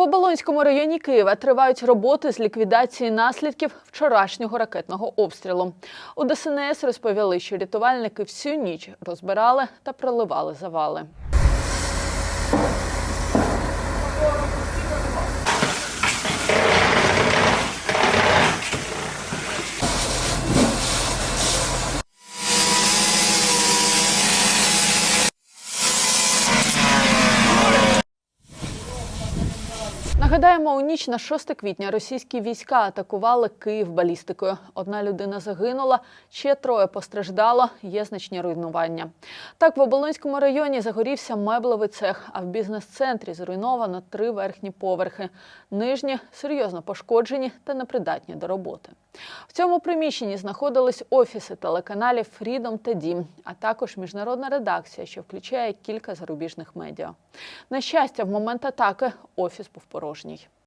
В Оболонському районі Києва тривають роботи з ліквідації наслідків вчорашнього ракетного обстрілу. У ДСНС розповіли, що рятувальники всю ніч розбирали та проливали завали. Нагадаємо, у ніч на 6 квітня російські війська атакували Київ балістикою. Одна людина загинула, ще троє постраждало, є значні руйнування. Так, в Оболонському районі загорівся меблевий цех, а в бізнес-центрі зруйновано три верхні поверхи. Нижні серйозно пошкоджені та непридатні до роботи. В цьому приміщенні знаходились офіси телеканалів Фрідом та Дім, а також міжнародна редакція, що включає кілька зарубіжних медіа. На щастя, в момент атаки офіс був порожній.